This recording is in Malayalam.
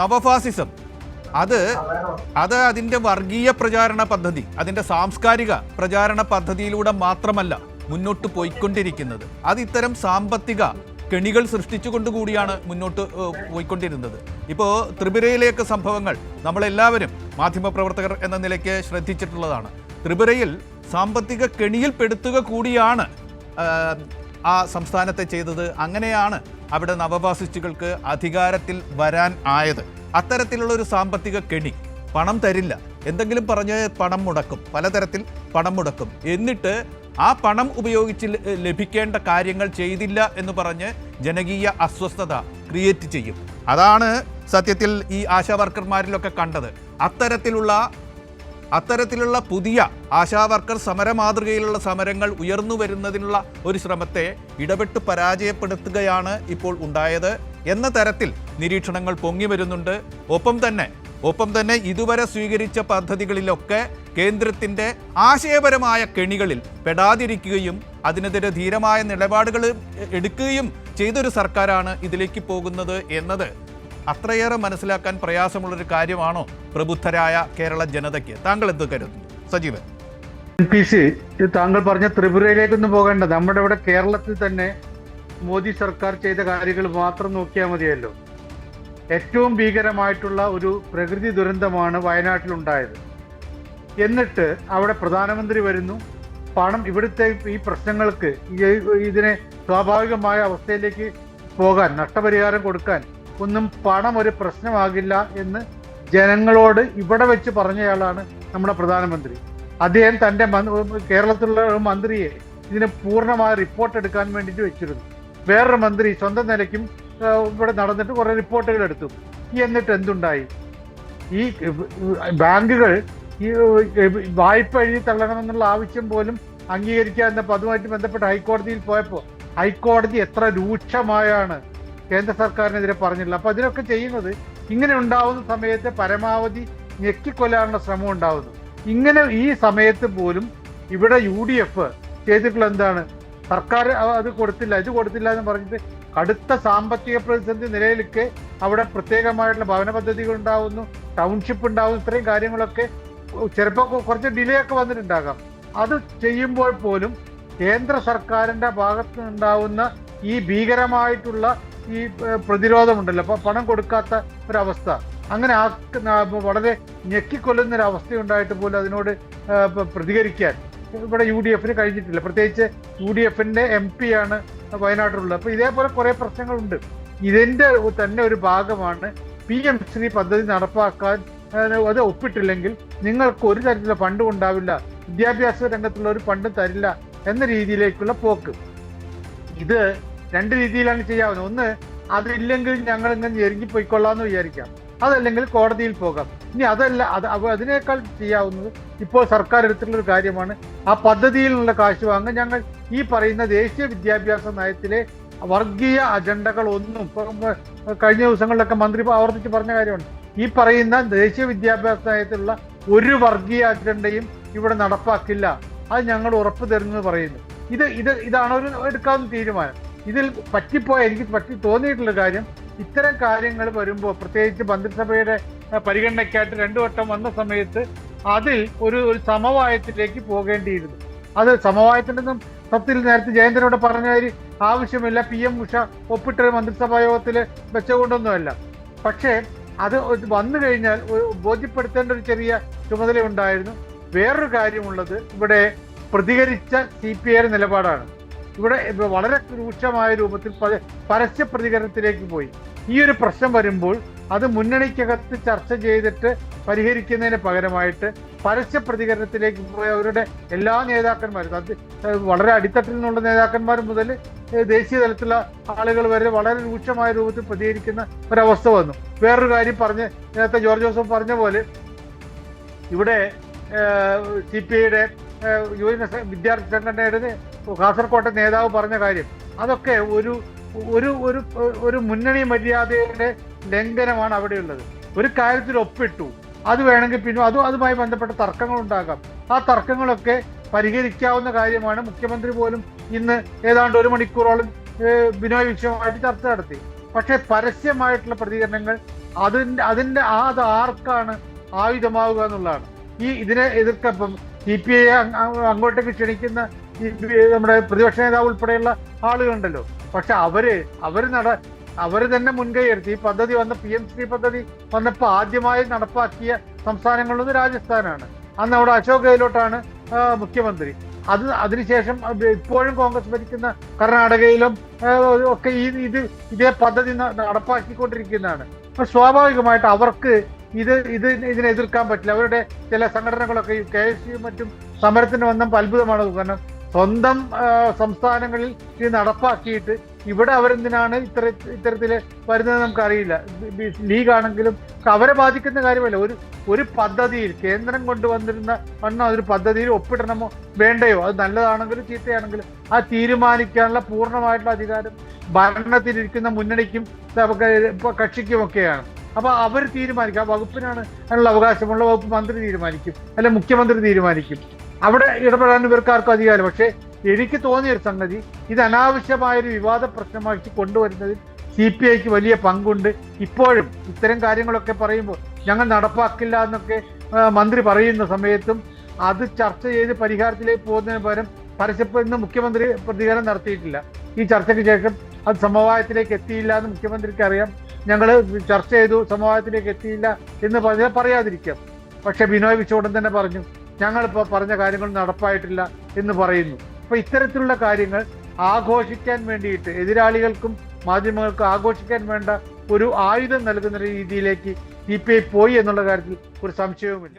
നവഫാസിസം. അത് അത് അതിന്റെ വർഗീയ പ്രചാരണ പദ്ധതി അതിന്റെ സാംസ്കാരിക പ്രചാരണ പദ്ധതിയിലൂടെ മാത്രമല്ല മുന്നോട്ട് പോയിക്കൊണ്ടിരിക്കുന്നത്. അത് ഇത്തരം സാമ്പത്തിക കെണികൾ സൃഷ്ടിച്ചുകൊണ്ടുകൂടിയാണ് മുന്നോട്ട് പോയിക്കൊണ്ടിരുന്നത്. ഇപ്പോൾ ത്രിപുരയിലേക്ക് സംഭവങ്ങൾ നമ്മളെല്ലാവരും മാധ്യമപ്രവർത്തകർ എന്ന നിലയ്ക്ക് ശ്രദ്ധിച്ചിട്ടുള്ളതാണ്. ത്രിപുരയിൽ സാമ്പത്തിക കെണിയിൽ പെടുത്തുക കൂടിയാണ് ആ സംസ്ഥാനത്തെ ചെയ്തത് അങ്ങനെയാണ് അവിടെ നവഫാസിസ്റ്റുകൾക്ക് അധികാരത്തിൽ വരാൻ ആയത്. അത്തരത്തിലുള്ള ഒരു സാമ്പത്തിക കെണി പണം തരില്ല. എന്തെങ്കിലും പറഞ്ഞ് പണം മുടക്കും. പലതരത്തിൽ പണം മുടക്കും. എന്നിട്ട് ആ പണം ഉപയോഗിച്ച് ലഭിക്കേണ്ട കാര്യങ്ങൾ ചെയ്തില്ല എന്ന് പറഞ്ഞ് ജനകീയ അസ്വസ്ഥത ക്രിയേറ്റ് ചെയ്യും. അതാണ് സത്യത്തിൽ ഈ ആശാ വർക്കർമാരിലൊക്കെ കണ്ടത്. അത്തരത്തിലുള്ള അത്തരത്തിലുള്ള പുതിയ ആശാവർക്കർ സമര മാതൃകയിലുള്ള സമരങ്ങൾ ഉയർന്നു വരുന്നതിനുള്ള ഒരു ശ്രമത്തെ ഇടപെട്ട് പരാജയപ്പെടുത്തുകയാണ് ഇപ്പോൾ ഉണ്ടായത്. എന്ന തരത്തിൽ നിരീക്ഷണങ്ങൾ പൊങ്ങി വരുന്നുണ്ട്. ഒപ്പം തന്നെ ഒപ്പം തന്നെ ഇതുവരെ സ്വീകരിച്ച പദ്ധതികളിലൊക്കെ കേന്ദ്രത്തിന്റെ ആശയപരമായ കെണികളിൽ പെടാതിരിക്കുകയും അതിനെതിരെ ധീരമായ നിലപാടുകൾ എടുക്കുകയും ചെയ്തൊരു സർക്കാരാണ് ഇതിലേക്ക് പോകുന്നത് എന്നത്. അത്രയേറെ മനസ്സിലാക്കാൻ പ്രയാസമുള്ളൊരു കാര്യമാണോ പ്രബുദ്ധരായ കേരള ജനതയ്ക്ക്? താങ്കൾ എന്ത് കരുതുന്നു? സജീവൻ. എൻ പി സി താങ്കൾ പറഞ്ഞ ത്രിപുരയിലേക്കൊന്നും പോകേണ്ട. നമ്മുടെ ഇവിടെ കേരളത്തിൽ തന്നെ മോദി സർക്കാർ ചെയ്ത കാര്യങ്ങൾ മാത്രം നോക്കിയാൽ മതിയല്ലോ. ഏറ്റവും ഭീകരമായിട്ടുള്ള ഒരു പ്രകൃതി ദുരന്തമാണ് വയനാട്ടിലുണ്ടായത്. എന്നിട്ട് അവിടെ പ്രധാനമന്ത്രി വരുന്നു. പണം ഇവിടുത്തെ ഈ പ്രശ്നങ്ങൾക്ക് ഇതിനെ സ്വാഭാവികമായ അവസ്ഥയിലേക്ക് പോകാൻ നഷ്ടപരിഹാരം കൊടുക്കാൻ ഒന്നും പണം ഒരു പ്രശ്നമാകില്ല എന്ന് ജനങ്ങളോട് ഇവിടെ വെച്ച് പറഞ്ഞയാളാണ് നമ്മുടെ പ്രധാനമന്ത്രി. അദ്ദേഹം മന്ത്രി- കേരളത്തിലുള്ള മന്ത്രിയെ ഇതിന് പൂർണമായ റിപ്പോർട്ട് എടുക്കാൻ വേണ്ടിയിട്ട് വെച്ചിരുന്നു. വേറൊരു മന്ത്രി സ്വന്തം നിലയ്ക്കും ഇവിടെ നടന്നിട്ട് കുറെ റിപ്പോർട്ടുകൾ എടുത്തു. എന്നിട്ട് എന്തുണ്ടായി? ഈ ബാങ്കുകൾ ഈ വായ്പ എഴുതി തള്ളണമെന്നുള്ള ആവശ്യം പോലും അംഗീകരിക്കാൻ അതുമായിട്ട് ബന്ധപ്പെട്ട് ഹൈക്കോടതിയിൽ പോയപ്പോൾ ഹൈക്കോടതി എത്ര രൂക്ഷമായാണ് കേന്ദ്ര സർക്കാരിനെതിരെ പറഞ്ഞില്ല അപ്പൊ അതിനൊക്കെ ചെയ്യുന്നത് ഇങ്ങനെ ഉണ്ടാവുന്ന സമയത്ത് പരമാവധി ഞെക്കിക്കൊല്ലാനുള്ള ശ്രമം ഉണ്ടാവുന്നു. ഇങ്ങനെ ഈ സമയത്ത് പോലും ഇവിടെ യു ഡി എഫ് ചെയ്തിട്ടുള്ള എന്താണ്? സർക്കാർ അത് കൊടുത്തില്ല ഇത് കൊടുത്തില്ല എന്ന് പറഞ്ഞിട്ട് കടുത്ത സാമ്പത്തിക പ്രതിസന്ധി നിലയിലൊക്കെ അവിടെ പ്രത്യേകമായിട്ടുള്ള ഭവന പദ്ധതികൾ ഉണ്ടാവുന്നു ടൗൺഷിപ്പ് ഉണ്ടാവുന്നു ഇത്രയും കാര്യങ്ങളൊക്കെ ചിലപ്പോൾ കുറച്ച് ഡിലേ ഒക്കെ വന്നിട്ടുണ്ടാകാം. അത് ചെയ്യുമ്പോൾ പോലും കേന്ദ്ര സർക്കാരിന്റെ ഭാഗത്തുനിന്നുണ്ടാവുന്ന ഈ ഭീകരമായിട്ടുള്ള ഈ പ്രതിരോധമുണ്ടല്ലോ. അപ്പൊ പണം കൊടുക്കാത്ത ഒരവസ്ഥ. അങ്ങനെ ആ വളരെ ഞെക്കിക്കൊല്ലുന്ന ഒരു അവസ്ഥ ഉണ്ടായിട്ട് പോലും അതിനോട് പ്രതികരിക്കാൻ. ഇവിടെ യു ഡി എഫിന് കഴിഞ്ഞിട്ടില്ല. പ്രത്യേകിച്ച് യു ഡി എഫിന്റെ എം പി ആണ് വയനാട്ടിലുള്ളത്. അപ്പൊ ഇതേപോലെ കുറെ പ്രശ്നങ്ങളുണ്ട്. ഇതിന്റെ തന്നെ ഒരു ഭാഗമാണ് പി എം ശ്രീ പദ്ധതി നടപ്പാക്കാൻ അത് ഒപ്പിട്ടില്ലെങ്കിൽ നിങ്ങൾക്ക് ഒരു തരത്തിലുള്ള ഫണ്ടും ഉണ്ടാവില്ല. വിദ്യാഭ്യാസ രംഗത്തുള്ള ഒരു ഫണ്ടും തരില്ല എന്ന രീതിയിലേക്കുള്ള പോക്ക്. ഇത് രണ്ട് രീതിയിലാണ് ചെയ്യാവുന്നത്. ഒന്ന് അതില്ലെങ്കിൽ ഞങ്ങൾ ഇങ്ങനെ ഞെരുങ്ങി പോയിക്കൊള്ളാന്ന് വിചാരിക്കാം. അതല്ലെങ്കിൽ കോടതിയിൽ പോകാം. ഇനി അതല്ല അത് അതിനേക്കാൾ ചെയ്യാവുന്നത് ഇപ്പോൾ സർക്കാർ എടുത്തിട്ടുള്ള ഒരു കാര്യമാണ്. ആ പദ്ധതിയിലുള്ള കാശ് വാങ്ങാൻ ഞങ്ങൾ ഈ പറയുന്ന ദേശീയ വിദ്യാഭ്യാസ നയത്തിലെ വർഗീയ അജണ്ടകൾ ഒന്നും കഴിഞ്ഞ ദിവസങ്ങളിലൊക്കെ മന്ത്രി ആവർത്തിച്ച് പറഞ്ഞ കാര്യമാണ്. ഈ പറയുന്ന ദേശീയ വിദ്യാഭ്യാസ നയത്തിലുള്ള ഒരു വർഗീയ അജണ്ടയും ഇവിടെ നടപ്പാക്കില്ല. അത് ഞങ്ങൾ ഉറപ്പ് തരുന്നു പറയുന്നു. ഇത് ഇത് ഇതാണ് ഒരു എടുക്കാവുന്ന തീരുമാനം. ഇതിൽ പറ്റിപ്പോയ എനിക്ക് പറ്റി തോന്നിയിട്ടുള്ള കാര്യം ഇത്തരം കാര്യങ്ങൾ വരുമ്പോൾ പ്രത്യേകിച്ച് മന്ത്രിസഭയുടെ പരിഗണനയ്ക്കായിട്ട് രണ്ടു വട്ടം വന്ന സമയത്ത് അതിൽ ഒരു ഒരു സമവായത്തിലേക്ക് പോകേണ്ടിയിരുന്നു. അത് സമവായത്തിനൊന്നും സത്യത്തിൽ നേരത്തെ ജയന്തനോട് പറഞ്ഞ ആവശ്യമില്ല. പി എം ഉഷ ഒപ്പിട്ട മന്ത്രിസഭാ യോഗത്തിൽ വെച്ചുകൊണ്ടൊന്നുമല്ല. പക്ഷേ അത് വന്നു കഴിഞ്ഞാൽ ഒരു ബോധ്യപ്പെടുത്തേണ്ട ഒരു ചെറിയ ചുമതല ഉണ്ടായിരുന്നു. വേറൊരു കാര്യമുള്ളത് ഇവിടെ പ്രതികരിച്ച സി പി ഐയുടെ നിലപാടാണ്. ഇവിടെ വളരെ രൂക്ഷമായ രൂപത്തിൽ പരസ്യ പ്രതികരണത്തിലേക്ക് പോയി. ഈ ഒരു പ്രശ്നം വരുമ്പോൾ അത് മുന്നണിക്കകത്ത് ചർച്ച ചെയ്തിട്ട് പരിഹരിക്കുന്നതിന് പകരമായിട്ട് പരസ്യ പ്രതികരണത്തിലേക്ക് പോയ അവരുടെ എല്ലാ നേതാക്കന്മാരും അത് വളരെ അടിത്തട്ടിൽ നിന്നുള്ള നേതാക്കന്മാർ മുതൽ ദേശീയ തലത്തിലുള്ള ആളുകൾ വരെ വളരെ രൂക്ഷമായ രൂപത്തിൽ പ്രതികരിക്കുന്ന ഒരവസ്ഥ വന്നു. വേറൊരു കാര്യം പറഞ്ഞ് നേരത്തെ ജോർജ് ജോസഫ് പറഞ്ഞ പോലെ ഇവിടെ സി പി ഐയുടെ യുവജന വിദ്യാർത്ഥി സംഘടനയുടെ കാസർകോട്ടെ നേതാവ് പറഞ്ഞ കാര്യം. അതൊക്കെ ഒരു ഒരു ഒരു ഒരു മുന്നണി മര്യാദയുടെ ലംഘനമാണ് അവിടെയുള്ളത്. ഒരു കാര്യത്തിൽ ഒപ്പിട്ടു. അത് വേണമെങ്കിൽ പിന്നെ അതും അതുമായി ബന്ധപ്പെട്ട തർക്കങ്ങൾ ഉണ്ടാകാം. ആ തർക്കങ്ങളൊക്കെ പരിഹരിക്കാവുന്ന കാര്യമാണ് മുഖ്യമന്ത്രി പോലും ഇന്ന് ഏതാണ്ട് ഒരു മണിക്കൂറോളം ബിനോയ് വിശ്വമായിട്ട് ചർച്ച നടത്തി. പക്ഷേ പരസ്യമായിട്ടുള്ള പ്രതികരണങ്ങൾ അതിന്റെ അതിന്റെ ആ അത് ആർക്കാണ് ആയുധമാവുക എന്നുള്ളതാണ്. ഈ ഇതിനെ എതിർക്കപ്പം സി പി ഐ അങ്ങോട്ടേക്ക് ക്ഷണിക്കുന്ന നമ്മുടെ പ്രതിപക്ഷ നേതാവ് ഉൾപ്പെടെയുള്ള ആളുകളുണ്ടല്ലോ. പക്ഷെ അവർ അവർ നട അവർ തന്നെ മുൻകൈ എടുത്ത് ഈ പദ്ധതി വന്ന പി എം ശ്രീ പദ്ധതി വന്നപ്പോൾ ആദ്യമായി നടപ്പാക്കിയ സംസ്ഥാനങ്ങളിലൊന്ന് രാജസ്ഥാനാണ്. അന്ന് അവിടെ അശോക് ഗെഹ്ലോട്ടാണ് മുഖ്യമന്ത്രി. അത് അതിനുശേഷം അത് ഇപ്പോഴും കോൺഗ്രസ് ഭരിക്കുന്ന കർണാടകയിലും ഒക്കെ ഈ ഇത് ഇതേ പദ്ധതി നടപ്പാക്കിക്കൊണ്ടിരിക്കുന്നതാണ്. അപ്പൊ സ്വാഭാവികമായിട്ട് അവർക്ക് ഇത് ഇത് ഇതിനെ എതിർക്കാൻ പറ്റില്ല. അവരുടെ ചില സംഘടനകളൊക്കെ കെ എസ് യു മറ്റും സമരത്തിന് വന്നപ്പോൾ അത്ഭുതമാണ്. കാരണം സ്വന്തം സംസ്ഥാനങ്ങളിൽ ഇത് നടപ്പാക്കിയിട്ട് ഇവിടെ അവരെന്തിനാണ് ഇത്ര ഇത്തരത്തിൽ വരുന്നത് നമുക്കറിയില്ല. ലീഗ് ആണെങ്കിലും അവരെ ബാധിക്കുന്ന കാര്യമല്ല. ഒരു ഒരു പദ്ധതിയിൽ കേന്ദ്രം കൊണ്ടുവന്നിരുന്ന വണ്ണം അതൊരു പദ്ധതിയിൽ ഒപ്പിടണമോ വേണ്ടയോ? അത് നല്ലതാണെങ്കിലും ചീത്തയാണെങ്കിലും ആ തീരുമാനിക്കാനുള്ള പൂർണമായിട്ടുള്ള അധികാരം ഭരണത്തിലിരിക്കുന്ന മുന്നണിക്കും കക്ഷിക്കുമൊക്കെയാണ്. അപ്പൊ അവർ തീരുമാനിക്കും. ആ വകുപ്പിനാണ് അതിനുള്ള അവകാശമുള്ള വകുപ്പ് മന്ത്രി തീരുമാനിക്കും. അല്ലെ മുഖ്യമന്ത്രി തീരുമാനിക്കും. അവിടെ ഇടപെടാൻ ഇവർക്കാർക്കും അധികാരം. പക്ഷേ എനിക്ക് തോന്നിയ ഒരു സംഗതി ഇത് അനാവശ്യമായ ഒരു വിവാദ പ്രശ്നമാക്കി കൊണ്ടുവരുന്നതിൽ സി പി ഐക്ക് വലിയ പങ്കുണ്ട്. ഇപ്പോഴും ഇത്തരം കാര്യങ്ങളൊക്കെ പറയുമ്പോൾ ഞങ്ങൾ നടപ്പാക്കില്ല എന്നൊക്കെ മന്ത്രി പറയുന്ന സമയത്തും അത് ചർച്ച ചെയ്ത് പരിഹാരത്തിലേക്ക് പോകുന്നതിന് പകരം പരസ്യപ്പെടുന്ന മുഖ്യമന്ത്രി പ്രതികരണം നടത്തിയിട്ടില്ല. ഈ ചർച്ചയ്ക്ക് ശേഷം അത് സമവായത്തിലേക്ക് എത്തിയില്ല എന്ന് മുഖ്യമന്ത്രിക്ക് അറിയാം. ഞങ്ങൾ ചർച്ച ചെയ്തു സമവായത്തിലേക്ക് എത്തിയില്ല എന്ന് പറഞ്ഞാൽ പറയാതിരിക്കാം. പക്ഷെ ബിനോയ് വിശ്വടൻ തന്നെ പറഞ്ഞു ഞങ്ങളിപ്പോൾ പറഞ്ഞ കാര്യങ്ങൾ നടപ്പായിട്ടില്ല എന്ന് പറയുന്നു. അപ്പോൾ ഇത്തരത്തിലുള്ള കാര്യങ്ങൾ ആഘോഷിക്കാൻ വേണ്ടിയിട്ട് എതിരാളികൾക്കും മാധ്യമങ്ങൾക്കും ആഘോഷിക്കാൻ വേണ്ട ഒരു ആയുധം നൽകുന്ന രീതിയിലേക്ക് സി പി ഐ പോയി എന്നുള്ള കാര്യത്തിൽ ഒരു സംശയവുമില്ല.